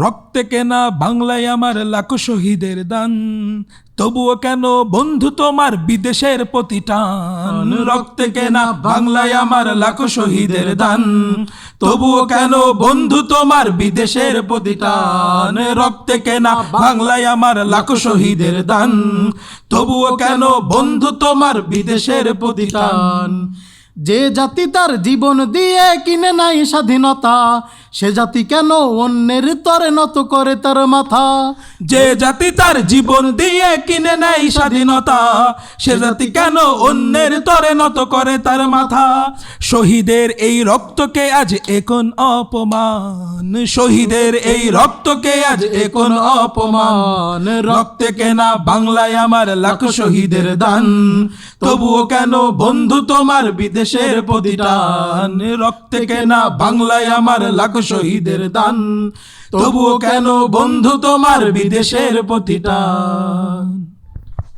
রক্তে কেনা বাংলায় আমার লাখো শহীদের দান। তবুও কেন বন্ধু তোমার বিদেশের প্রতিটান? রক্তে কেনা বাংলায় আমার লাখো শহীদের দান। তবুও কেন বন্ধু তোমার বিদেশের প্রতিটান? রক্তে কেনা বাংলায় আমার লাখো শহীদের দান। তবুও কেন বন্ধু তোমার বিদেশের প্রতিটান। যে জাতি তার জীবন দিয়ে কিনে নাই স্বাধীনতা সে জাতি কেন অন্যের তরে নত করে তার মাথা? যে জাতি তার জীবন দিয়ে কিনে নেয় স্বাধীনতা, সে জাতি কেন অন্যের তরে নত করে তার মাথা? শহীদের এই রক্তকে আজ এখন অপমান। শহীদের এই রক্তকে আজ এখন অপমান। রক্তে কেনা বাংলায় আমার লাখ শহীদের দান। তবুও কেন বন্ধু তোমার বিদেশের প্রতিটান রক্তে কেনা বাংলায় আমার লাখ শহীদের দান। তবুও কেন বন্ধু তোমার বিদেশের প্রতিটান